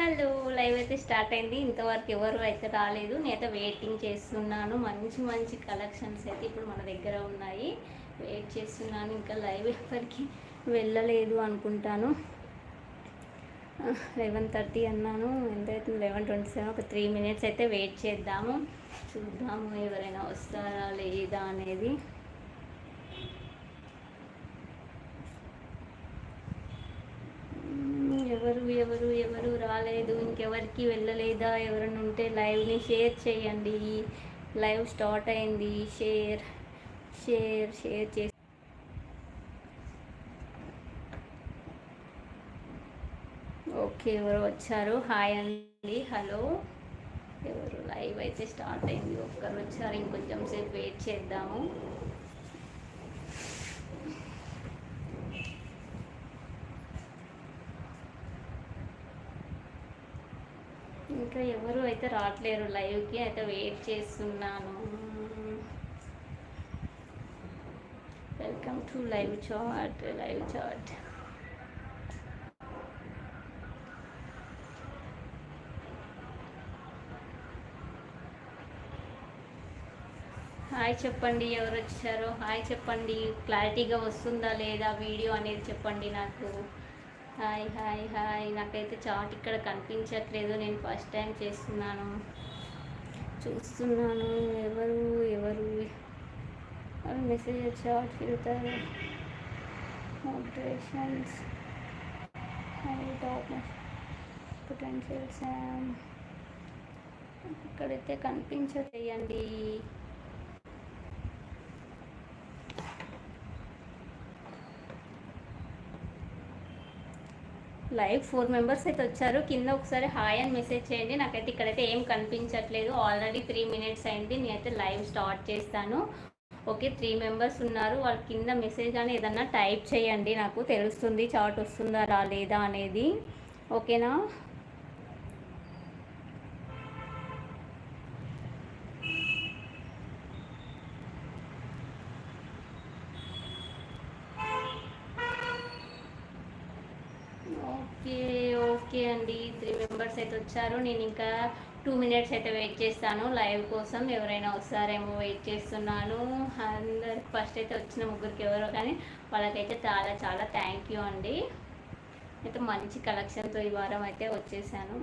Hello live అయితే start అయింది. ఇంతవరకు ఎవరు అయితే రాలేదు నేనైతే వెయిటింగ్ చేస్తున్నాను. మంచి మంచి కలెక్షన్స్ అయితే ఇప్పుడు మన దగ్గర ఉన్నాయి. వెయిట్ చేస్తున్నాను. ఇంకా లైవ్ ఎవరికి వెళ్ళలేదు అనుకుంటాను. లెవెన్ థర్టీ అన్నాను. ఎంతైతే లెవెన్ ట్వంటీ సెవెన్ ఒక త్రీ మినిట్స్ అయితే వెయిట్ చేద్దాము. చూద్దాము ఎవరైనా వస్తారా లేదా అనేది. ఎవరు ఎవరు రాలేదు ఇంకెవరికి వెళ్ళలేదా? ఎవరైనా ఉంటే లైవ్ని షేర్ చేయండి. లైవ్ స్టార్ట్ అయింది. షేర్ షేర్ షేర్ చేసి ఓకే ఎవరు వచ్చారు? హాయ్ అండి. హలో. ఎవరు? లైవ్ అయితే స్టార్ట్ అయింది. ఒక్కరు వచ్చారు. ఇంకొంచెం సేపు వెయిట్ చేద్దాము. ఇంకా ఎవరు అయితే రావట్లేరు లైవ్కి అయితే వెయిట్ చేస్తున్నాను. Welcome to live chat live chat hi చెప్పండి ఎవరు వచ్చారో? హాయ్ చెప్పండి క్లారిటీగా వస్తుందా లేదా? వీడియో అనేది చెప్పండి నాకు. Hi hi hi. నాకైతే చాట్ ఇక్కడ కనిపించట్లేదు. నేను ఫస్ట్ టైం చేస్తున్నాను. చూస్తున్నాను. ఎవరు ఎవరు? Message chat filter? Motivations? Top ఇక్కడైతే శామ్ చేయండి లైవ్ ఫోర్ మెంబర్స్ అయితే వచ్చారు. కింద ఒకసారి హాయ్ అని మెసేజ్ చేయండి. నాకైతే ఇక్కడైతే ఏం కనిపించట్లేదు. ఆల్రెడీ త్రీ మినిట్స్ అయింది. నేనైతే లైవ్ స్టార్ట్ చేస్తాను. ఓకే త్రీ మెంబర్స్ ఉన్నారు. వాళ్ళ కింద మెసేజ్ అని ఏదన్నా టైప్ చేయండి. నాకు తెలుస్తుంది చాట్ వస్తుందా రాలేదా అనేది. ఓకేనా ఓకే ఓకే అండి త్రీ మెంబర్స్ అయితే వచ్చారు. నేను ఇంకా టూ మినిట్స్ అయితే వెయిట్ చేస్తాను. లైవ్ కోసం ఎవరైనా వస్తారేమో వెయిట్ చేస్తున్నాను. అందరికి ఫస్ట్ అయితే వచ్చిన ముగ్గురికి ఎవరో కానీ వాళ్ళకైతే చాలా చాలా థ్యాంక్ యూ అండి. అయితే మంచి కలెక్షన్తో ఈ వారం అయితే వచ్చేసాను.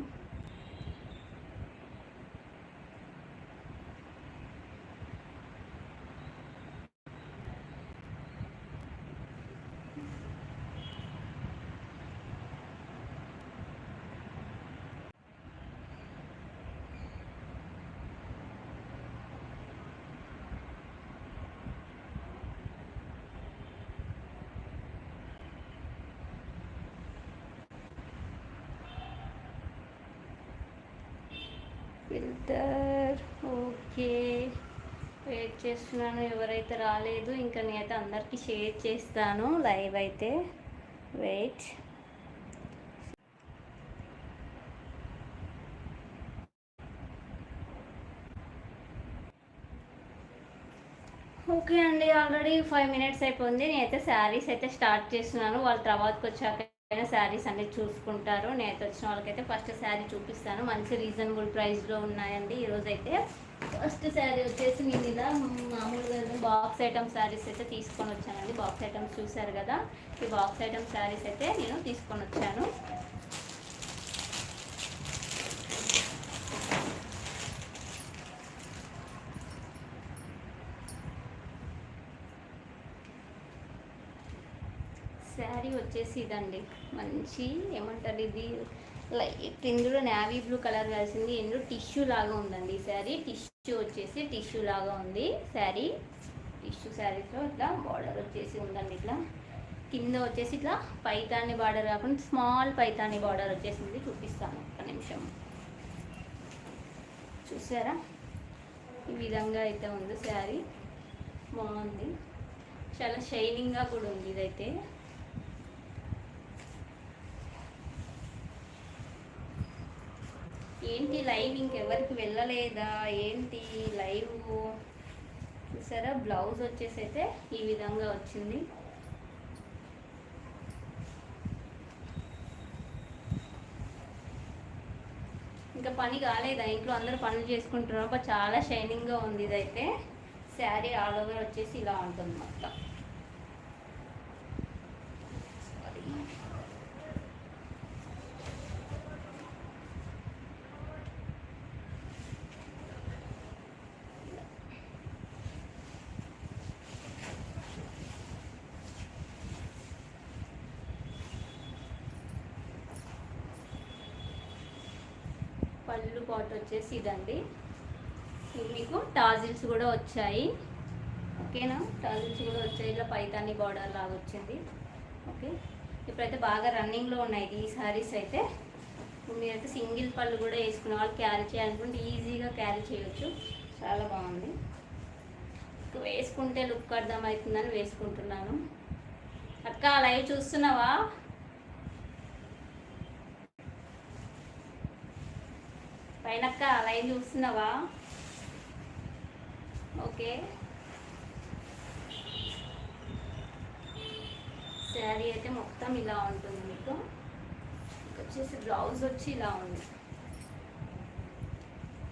ఫిల్టర్ ఓకే వెయిట్ చేస్తున్నాను ఎవరైతే రాలేదు ఇంకా నేనైతే అందరికీ షేర్ చేస్తాను లైవ్ అయితే. వెయిట్ ఓకే అండి ఆల్రెడీ ఫైవ్ మినిట్స్ అయిపోయింది. నేనైతే శారీస్ అయితే స్టార్ట్ చేస్తున్నాను. వాళ్ళ తర్వాతకి వచ్చాక శారీస్ అన్ని చూసుకుంటారు. నేత వచ్చిన వాళ్ళకైతే ఫస్ట్ శారీ చూపిస్తాను. మంచి రీజనబుల్ ప్రైస్లో ఉన్నాయండి ఈరోజు అయితే ఫస్ట్ శారీ వచ్చేసి నేను ఇలా మామూలుగా బాక్స్ ఐటమ్ శారీస్ అయితే తీసుకొని వచ్చానండి. బాక్స్ ఐటమ్స్ చూశారు కదా. ఈ బాక్స్ ఐటమ్ శారీస్ అయితే నేను తీసుకొని వచ్చాను. శారీ వచ్చేసి ఇదండి మంచి ఏమంటారు ఇది? లైట్ ఇందులో నావీ బ్లూ కలర్ కలిసింది. ఇందులో టిష్యూ లాగా ఉందండి ఈ శారీ టిష్యూ వచ్చేసి టిష్యూ లాగా ఉంది. శారీ టిష్యూ శారీస్లో ఇట్లా బార్డర్ వచ్చేసి ఉందండి ఇట్లా. కింద వచ్చేసి ఇట్లా పైతాని బార్డర్ కాకుండా స్మాల్ పైతాని బార్డర్ వచ్చేసింది. చూపిస్తాను. ఒక నిమిషం. చూసారా? ఈ విధంగా అయితే ఉంది శారీ బాగుంది. చాలా షైనింగ్గా కూడా ఉంది ఇదైతే. ఏంటి లైవ్? ఇంకెవరికి వెళ్ళలేదా? ఏంటి లైవ్? చూసారా? బ్లౌజ్ వచ్చేసి అయితే ఈ విధంగా వచ్చింది. ఇంకా పని కాలేదా? ఇంట్లో అందరూ పనులు చేసుకుంటున్నారు. చాలా షైనింగ్గా ఉంది ఇదైతే. శారీ ఆల్ ఓవర్ వచ్చేసి ఇలా ఉంటుంది మొత్తం. పళ్ళు పాట్ వచ్చేసి ఇదండి. మీకు టాజిల్స్ కూడా వచ్చాయి. ఓకేనా? టాజిల్స్ కూడా వచ్చాయి. ఇలా పైతాని బార్డర్ లాగా వచ్చింది. ఓకే? ఇప్పుడైతే బాగా రన్నింగ్లో ఉన్నాయి. ఈ సారీస్ అయితే మీరైతే సింగిల్ పళ్ళు కూడా వేసుకునే వాళ్ళు క్యారీ చేయాలనుకుంటే ఈజీగా క్యారీ చేయొచ్చు. చాలా బాగుంది. వేసుకుంటే లుక్ అర్థమవుతుందని వేసుకుంటున్నాను. అక్క లైవ్ చూస్తున్నావా? పైనక్క లైన్ చూస్తున్నావా? ఓకే. శారీ అయితే మొత్తం ఇలా ఉంటుంది మీకు. వచ్చేసి బ్లౌజ్ వచ్చి ఇలా ఉంది.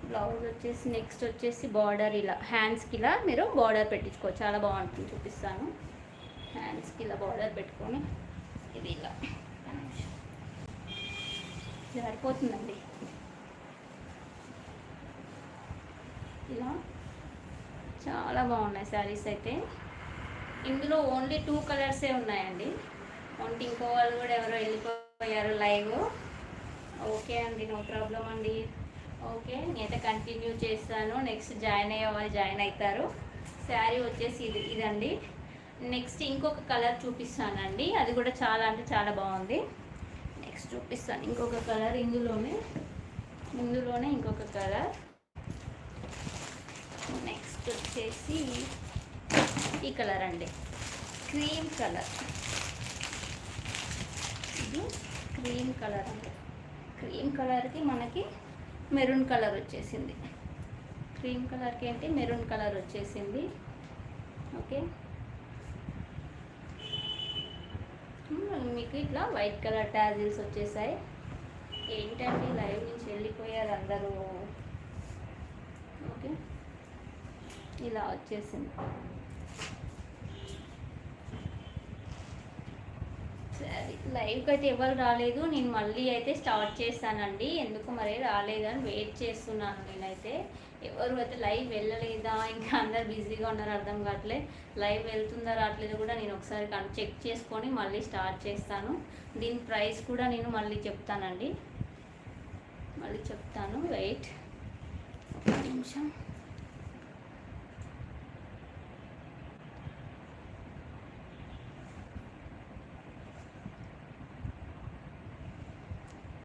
బ్లౌజ్ వచ్చేసి నెక్స్ట్ వచ్చేసి బార్డర్ ఇలా హ్యాండ్స్కి ఇలా మీరు బార్డర్ పెట్టించుకోవచ్చు. చాలా బాగుంటుంది చూపిస్తాను. హ్యాండ్స్కి ఇలా బార్డర్ పెట్టుకొని ఇది ఇలా. సరిపోతుందండి. ఇలా చాలా బాగున్నాయి శారీస్ అయితే. ఇందులో ఓన్లీ టూ కలర్సే ఉన్నాయండి. అంటే ఇంకో వాళ్ళు కూడా ఎవరో వెళ్ళిపోయారు లైవ్ ఓకే అండి నో ప్రాబ్లం అండి. ఓకే నేనైతే కంటిన్యూ చేస్తాను. నెక్స్ట్ జాయిన్ అయ్యే వాళ్ళు జాయిన్ అవుతారు. శారీ వచ్చేసి ఇది ఇదండి. నెక్స్ట్ ఇంకొక కలర్ చూపిస్తానండి. అది కూడా చాలా అంటే చాలా బాగుంది. నెక్స్ట్ చూపిస్తాను. ఇంకొక కలర్ ఇందులోనే ఇందులోనే ఇంకొక కలర్ నెక్స్ట్ వచ్చేసి ఈ కలర్ అండి. క్రీమ్ కలర్ ఇది క్రీమ్ కలర్ అండి. క్రీమ్ కలర్కి మనకి మెరూన్ కలర్ వచ్చేసింది. క్రీమ్ కలర్కి ఏంటి? మెరూన్ కలర్ వచ్చేసింది. ఓకే hmm, మీకు ఇట్లా వైట్ కలర్ టాజిల్స్ వచ్చేసాయి. ఏంటండి? లైవ్ నుంచి వెళ్ళిపోయారు అందరూ ఓకే ఇలా వచ్చేసింది. సరే లైవ్కి అయితే ఎవరు రాలేదు. నేను మళ్ళీ అయితే స్టార్ట్ చేస్తానండి. ఎందుకు మరి రాలేదని వెయిట్ చేస్తున్నాను నేనైతే. ఎవరు అయితే లైవ్ వెళ్ళలేదా? ఇంకా అందరు బిజీగా ఉన్నారు అర్థం కావట్లే. లైవ్ వెళ్తుందా రావట్లేదో కూడా నేను ఒకసారి చెక్ చేసుకొని మళ్ళీ స్టార్ట్ చేస్తాను. దీని ప్రైస్ కూడా నేను మళ్ళీ చెప్తానండి. మళ్ళీ చెప్తాను. వెయిట్. ఒక నిమిషం.